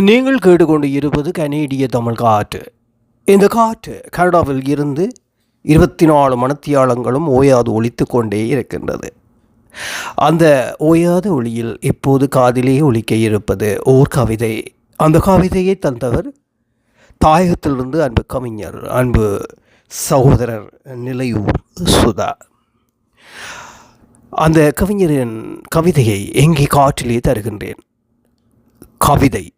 நீங்கள் கேட்டுக்கொண்டு இருப்பது கனேடிய தமிழ் காற்று. இந்த காற்று கனடாவில் இருந்து இருபத்தி நாலு மணத்தியாளங்களும் ஓயாது ஒழித்து கொண்டே இருக்கின்றது. அந்த ஓயாத ஒளியில் இப்போது காதிலே ஒழிக்க இருப்பது ஓர் கவிதை. அந்த கவிதையை தந்தவர் தாயகத்திலிருந்து அன்பு கவிஞர் அன்பு சகோதரர் நிலையூர் சுதா. அந்த கவிஞரின் கவிதையை எங்கே காற்றிலே தருகின்றேன்? கவிதை.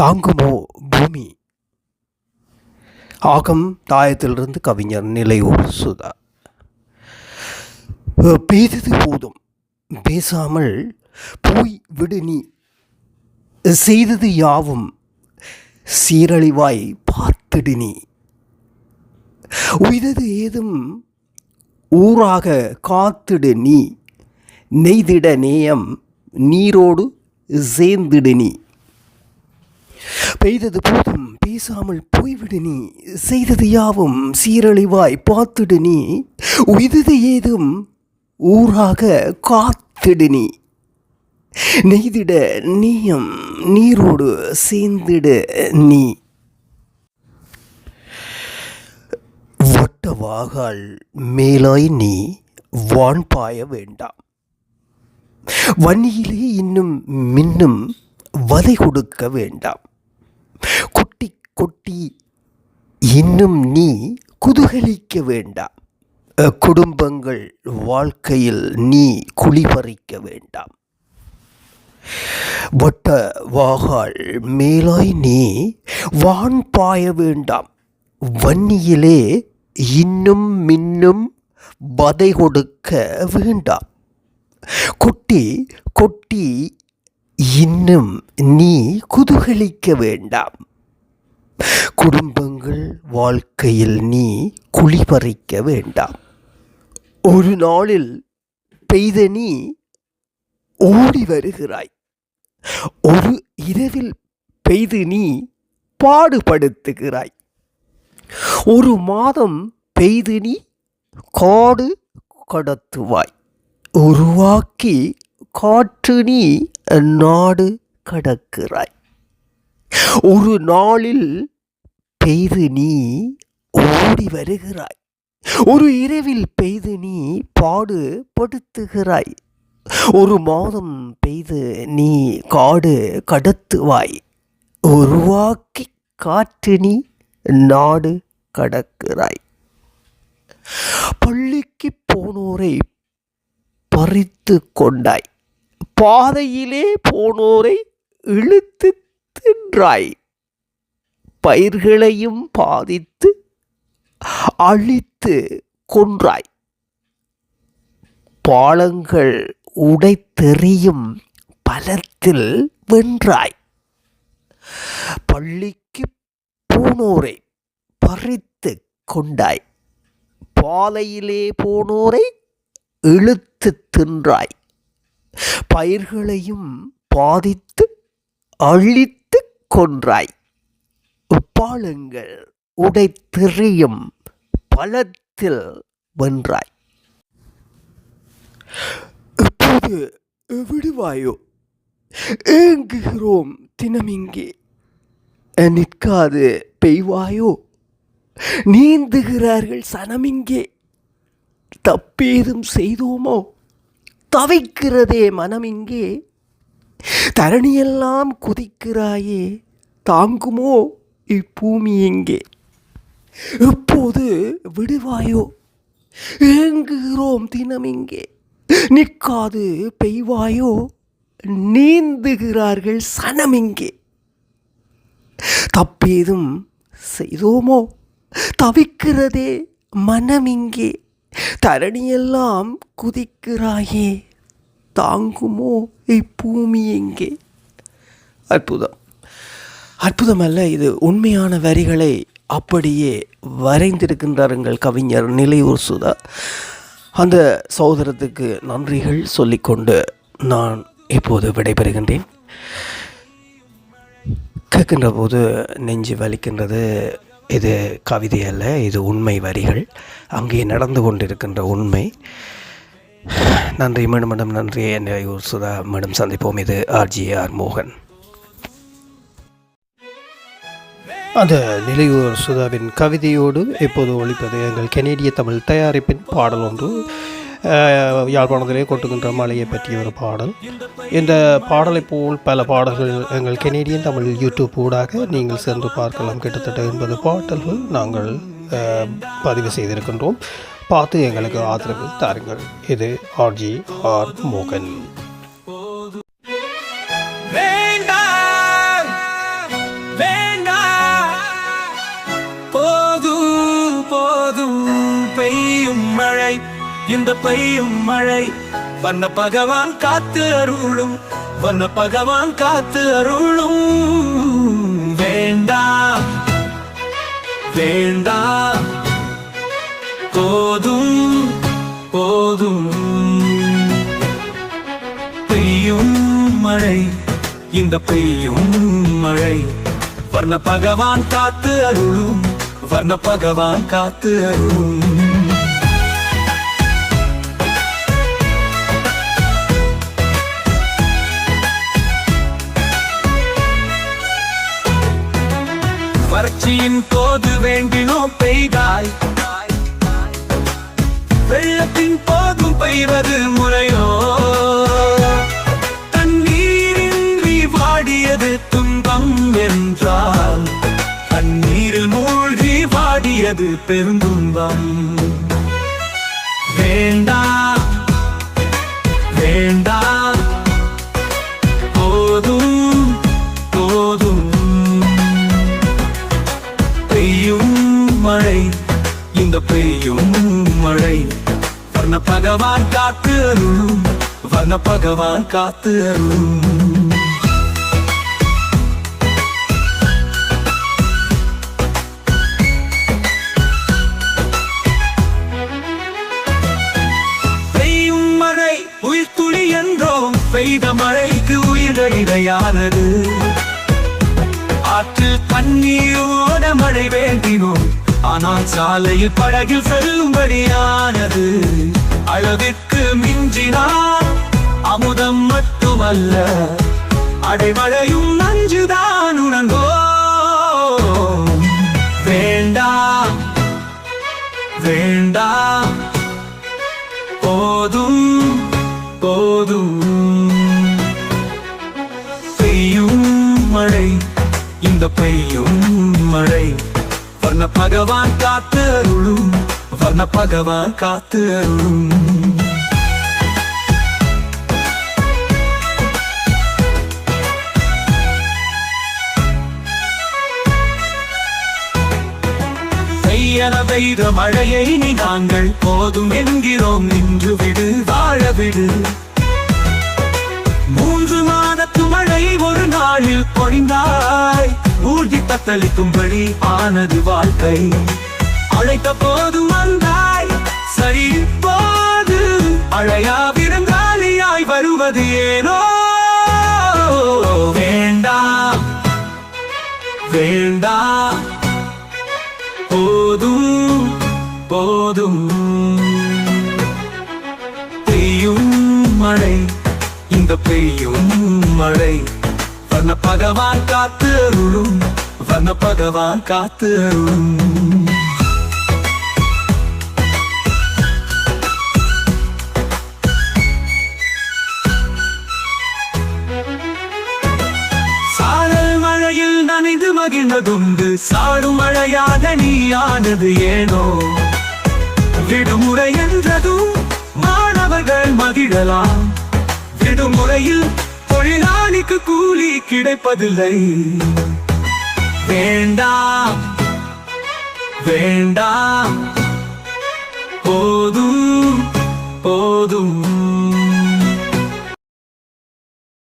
தாங்குமோ பூமி. ஆகம் தாயத்திலிருந்து கவிஞர் நிலையூர் சுதா. பெய்தது போதும். பேசாமல் போய் விடு நீ. செய்தது யாவும் சீரழிவாய் பார்த்திடு நீ. உய்தது ஏதும் ஊராக காத்திடு நீ. நெய்திட நேயம் நீரோடு சேர்ந்திடு நீ. பெய்தது போதும் பேசாமல் போய்விடு நீ. செய்தது யாவும் சீரழிவாய் பார்த்துடு நீ. உய்தது ஏதும் ஊராக காத்திடு நீ. நெய்திட நீயும் நீரோடு சேர்ந்திடு நீ. வட்டவாகால் மேலாய் நீ வான் பாய வேண்டாம். வன்னியிலே இன்னும் மின்னும் வதை கொடுக்க வேண்டாம். கொட்டி இன்னும் நீ குதூகலிக்க வேண்டாம். குடும்பங்கள் வாழ்க்கையில் நீ குளிபறிக்க வேண்டாம். வட்ட வாகால் மேலாய் நீ வான் பாய வேண்டாம். வன்னியிலே இன்னும் மின்னும் பதை கொடுக்க வேண்டாம். கொட்டி கொட்டி இன்னும் நீ குதூகலிக்க வேண்டாம். குடும்பங்கள் வாழ்க்கையில் நீ குளிபறிக்க வேண்டாம். ஒரு நாளில் பெய்த நீ ஓடி வருகிறாய். ஒரு இரவில் பெய்து நீ பாடுபடுத்துகிறாய். ஒரு மாதம் பெய்து நீ காடு கடத்துவாய். உருவாக்கி காற்று நீ நாடு கடக்கிறாய். ஒரு நாளில் பெய்து நீ ஓடி வருகிறாய். ஒரு இரவில் பெய்து நீ பாடு படுத்துகிறாய். ஒரு மாதம் பெய்து நீ காடு கடத்துவாய். உருவாக்கி காற்று நீ நாடு கடக்கிறாய். பள்ளிக்கு போனோரை பறித்து கொண்டாய். பாதையிலே போனோரை இழுத்து தின்றாய். பயிர்களையும் பாதித்து அழித்து கொன்றாய். பாலங்கள் உடைத்தெறியும் பலத்தில் வென்றாய். பள்ளிக்கு போனோரை பறித்து கொண்டாய். பாலையிலே போனோரை இழுத்து தின்றாய். பயிர்களையும் பாதித்து அழித்து கொன்றாய். பாலங்கள் உடைத்தெறியும் பலத்தில் வென்றாய். இப்போது விடுவாயோ? ஏங்குகிறோம் தினமிங்கே. நிற்காது பெய்வாயோ? நீந்துகிறார்கள் சனமிங்கே. தப்பேதும் செய்தோமோ? தவிக்கிறதே மனமிங்கே. தரணியெல்லாம் குதிக்கிறாயே? தாங்குமோ? இப்பூமி எங்கே எப்போது விடுவாயோ? ஏங்குகிறோம் தினம் இங்கே நிற்காது பெய்வாயோ? நீந்துகிறார்கள் சனம் இங்கே தப்பேதும் செய்தோமோ? தவிக்கிறதே மனம் இங்கே தரணியெல்லாம் குதிக்கிறாயே? தாங்குமோ இப்பூமி எங்கே அற்புதம். அற்புதமல்ல இது உண்மையான வரிகளை அப்படியே வரைந்திருக்கின்றாருங்கள் கவிஞர் நிலையூர் சுதா. அந்த சகோதரத்துக்கு நன்றிகள் சொல்லிக்கொண்டு நான் இப்போது விடைபெறுகின்றேன். கேட்கின்ற போது நெஞ்சு வலிக்கின்றது. இது கவிதை அல்ல இது உண்மை வரிகள். அங்கே நடந்து கொண்டிருக்கின்ற உண்மை. நன்றி மீண்டும் மீண்டும் நன்றி. என்னை சுதா மீண்டும் சந்திப்போம். இது ஆர்ஜிஆர் மோகன். அந்த நிலையூர் சுதாவின் கவிதையோடு இப்போது ஒழிப்பது எங்கள் கெனேடிய தமிழ் தயாரிப்பின் பாடல் ஒன்று. யாழ்ப்பாணத்திலே கொட்டுகின்ற மலையை பற்றிய ஒரு பாடல். இந்த பாடலை போல் பல பாடல்கள் எங்கள் கெனேடியன் தமிழ் யூடியூப் ஊடாக நீங்கள் சென்று பார்க்கலாம். கிட்டத்தட்ட எண்பது பாடல்கள் நாங்கள் பதிவு செய்திருக்கின்றோம். பார்த்து எங்களுக்கு ஆதரவு தாருங்கள். இது ஆர்ஜி ஆர் மோகன். பெய்யும் மழை இந்த பெய்யும் மழை. வண்ண பகவான் காத்து அருளும் வண்ண பகவான் காத்து அருளும். வேண்டாம் வேண்டாம். போதும் போதும். பெய்யும் மழை இந்த பெய்யும் மழை. வர்ண பகவான் காத்து அருளும் வர்ண பகவான் காத்து அருளும். வறட்சியின் போது வேண்டினோ பெய்தாய். வெள்ளத்தின் போதும் பெய்வது முறையோ? தண்ணீரின்றி வாடியது துன்பம் என்றால் தண்ணீரில் மூழ்கி வாடியது பெருந்துன்பம். வேண்டாம் வேண்டாம் பெய்யும் மழை இந்த பெய்யும் மழை. வர்ண பகவான் காத்து அருளும் வர்ண பகவான் காத்து அருளும். மழை உயிர் துளி என்றோம் பெய்த மழைக்கு உயிர் இடையானது ஆற்றில் மழை வேண்டினோம். ஆனால் சாலையில் படகில் செல்லும்படியானது. அளவிற்கு மிஞ்சினால் அமுதம் மட்டுமல்ல அடைமழை இந்த பெய்யும் மழை. வர்ண பகவான் காத்து அருளும் வர்ண பகவான் காத்து அருளும். பெய்யன பெய்த மழையை நீ நாங்கள் போதும் என்கிறோம். நின்று விடு வாழ விடு. மழை ஒரு நாளில் பொழிந்தாய். ஊர்தி தத்தளிக்கும்படி ஆனது வாழ்க்கை. அழைத்த போது வந்தாய். சரி போது அழையா விருந்தாளியாய் வருவது ஏனோ? வேண்டாம் வேண்டாம். போதும் போதும். பெய்யும் மழை இந்த பெய்யும் மழை. வண்ண பகவான் காத்து அருளும். வண்ண பகவான் காத்து அருளும். சாரல் மழையில் நனைந்து மகிழ்ந்ததுண்டு. சாடும் மழையாக நீயானது ஏனோ? விடுமுறை என்றதும் மாணவர்கள் மகிழலாம். விடுமுறையில் தொழிலாளிக்கு கூலி கிடைப்பதில்லை. வேண்டாம் வேண்டாம். போதும் போதும்.